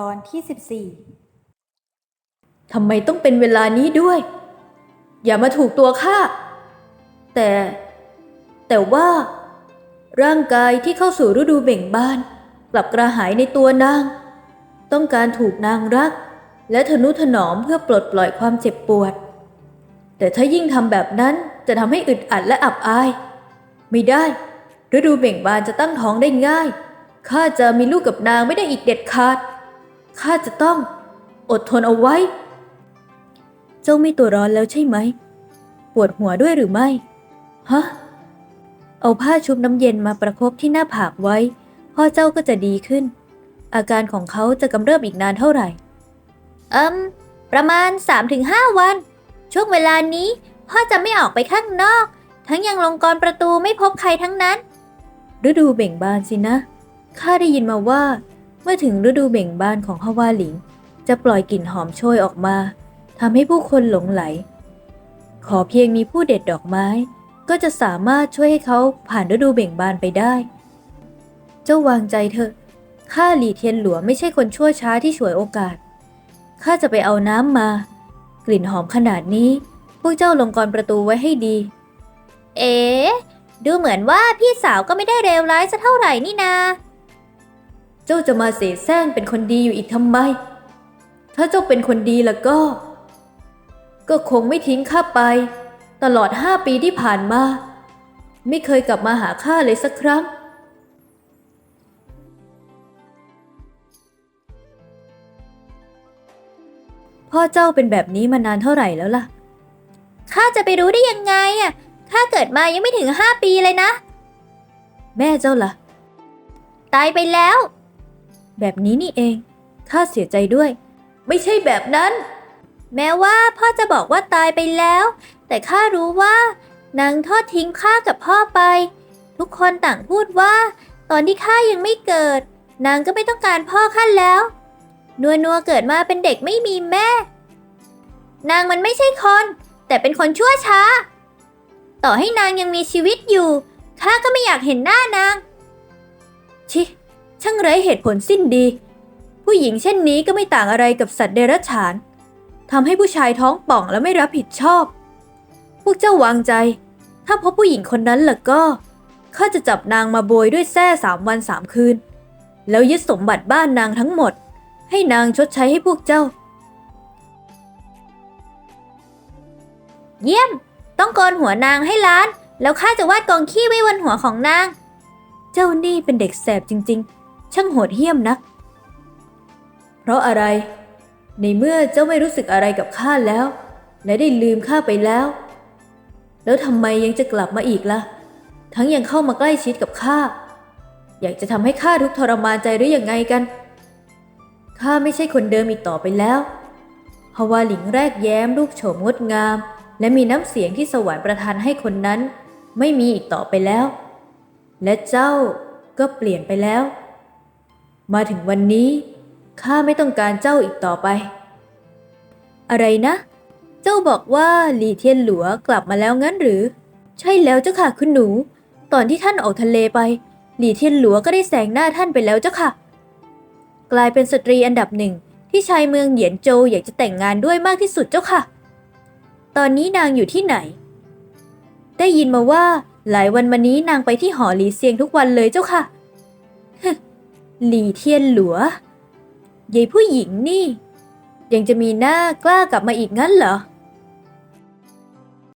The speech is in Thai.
ตอนที่ 14ทำไมต้องเป็นเวลานี้ด้วย อย่ามาถูกตัวข้า แต่ แต่ว่า ร่างกายที่เข้าสู่ฤดูเบ่งบาน กลับกระหายในตัวนาง ต้องการถูกนางรัก และทนุถนอมเพื่อปลดปล่อยความเจ็บปวด แต่ถ้ายิ่งทำแบบนั้นจะทำให้อึดอัดและอับอาย ไม่ได้ ฤดูเบ่งบานจะตั้งท้องได้ง่ายข้าจะมีลูกกับนางไม่ได้อีกเด็ดขาด ข้าจะต้อง อดทนเอาไว้ เจ้าไม่ตัวร้อนแล้วใช่ไหม ปวดหัวด้วยหรือไม่ ฮะ เอาผ้าชุบน้ำเย็นมาประคบที่หน้าผากไว้ พ่อเจ้าก็จะดีขึ้น อาการของเขาจะกำเริบอีกนานเท่าไหร่ เอิมประมาณ 3-5 วัน ช่วงเวลานี้ พ่อจะไม่ออกไปข้างนอก ทั้งยังลงกรประตูไม่พบใครทั้งนั้น ฤดูเบ่งบานสินะ ข้าได้ยินมาว่า เมื่อถึงฤดูเบ่งบานของฮาวาหลิง จะปล่อยกลิ่นหอมโชยออกมาทำให้ผู้คนหลงไหล ขอเพียงมีผู้เด็ดดอกไม้ ก็จะสามารถช่วยให้เขาผ่านฤดูเบ่งบานไปได้ เจ้าวางใจเถอะข้าหลี่เทียนหลัวไม่ใช่คนชั่วช้าที่ฉวยโอกาสข้าจะไปเอาน้ำมา กลิ่นหอมขนาดนี้ พวกเจ้าลงกรประตูไว้ให้ดี เอ๋ดูเหมือนว่าพี่สาวก็ไม่ได้เลวร้ายสักเท่าไหร่นี่นา เจ้าจะมาเสแสร้งเป็นคนดีอยู่อีกทำไม ถ้าเจ้าเป็นคนดีแล้วก็ ก็คงไม่ทิ้งข้าไป ตลอดห้าปีที่ผ่านมา ไม่เคยกลับมาหาข้าเลยสักครั้ง พ่อเจ้าเป็นแบบนี้มานานเท่าไหร่แล้วล่ะ ข้าจะไปรู้ได้ยังไงอะ ข้าเกิดมายังไม่ถึง5ปีเลยนะ แม่เจ้าล่ะ ตายไปแล้ว แบบนี้นี่เอง ข้าเสียใจด้วย ไม่ใช่แบบนั้น แม้ว่าพ่อจะบอกว่าตายไปแล้ว แต่ข้ารู้ว่านางทอดทิ้งข้ากับพ่อไป ทุกคนต่างพูดว่า ตอนที่ข้ายังไม่เกิด นางก็ไม่ต้องการพ่อข้าแล้ว นัวนัวเกิดมาเป็นเด็กไม่มีแม่ นางมันไม่ใช่คน แต่เป็นคนชั่วช้า ต่อให้นางยังมีชีวิตอยู่ข้าก็ไม่อยากเห็นหน้านางชิ ช่างไร้เหตุผลสิ้นดี ผู้หญิงเช่นนี้ก็ไม่ต่างอะไรกับสัตว์เดรัจฉานทำให้ผู้ชายท้องป่องและไม่รับผิดชอบ พวกเจ้าวางใจ ถ้าพบผู้หญิงคนนั้นล่ะก็ ข้าจะจับนางมาโบยด้วยแส้สามวันสามคืน แล้วยึดสมบัติบ้านนางทั้งหมด ให้นางชดใช้ให้พวกเจ้า เยี่ยม ต้องโกนหัวนางให้ล้าน แล้วข้าจะวาดกองขี้ไว้บนหัวของนาง เจ้านี่เป็นเด็กแสบจริง ๆ ช่างโหดเหี้ยมนัก เพราะอะไร ในเมื่อเจ้าไม่รู้สึกอะไรกับข้าแล้ว และได้ลืมข้าไปแล้ว แล้วทำไมยังจะกลับมาอีกล่ะ ทั้งยังเข้ามาใกล้ชิดกับข้า อยากจะทำให้ข้าทุกทรมานใจหรือยังไงกัน ข้าไม่ใช่คนเดิมอีกต่อไปแล้วฮาวาหลิงแรกแย้มรูปโฉมงดงาม และมีน้ำเสียงที่สวรรค์ประทานให้คนนั้น ไม่มีอีกต่อไปแล้ว และเจ้าก็เปลี่ยนไปแล้ว มาถึงวันนี้ข้าไม่ต้องการเจ้าอีกต่อไป อะไรนะ เจ้าบอกว่าหลี่เทียนหลัวกลับมาแล้วงั้นหรือ ใช่แล้วเจ้าค่ะคุณหนู ตอนที่ท่านออกทะเลไป หลี่เทียนหลัวก็ได้แสงหน้าท่านไปแล้วเจ้าค่ะ กลายเป็นสตรีอันดับหนึ่งที่ชายเมืองเหยียนโจอยากจะแต่งงานด้วยมากที่สุดเจ้าค่ะ ตอนนี้นางอยู่ที่ไหน ได้ยินมาว่าหลายวันมานี้นางไปที่หอหลีเซียงทุกวันเลยเจ้าค่ะ หลี่เทียนหลัวยายผู้หญิงนี่ ยังจะมีหน้ากล้ากลับมาอีกงั้นเหรอ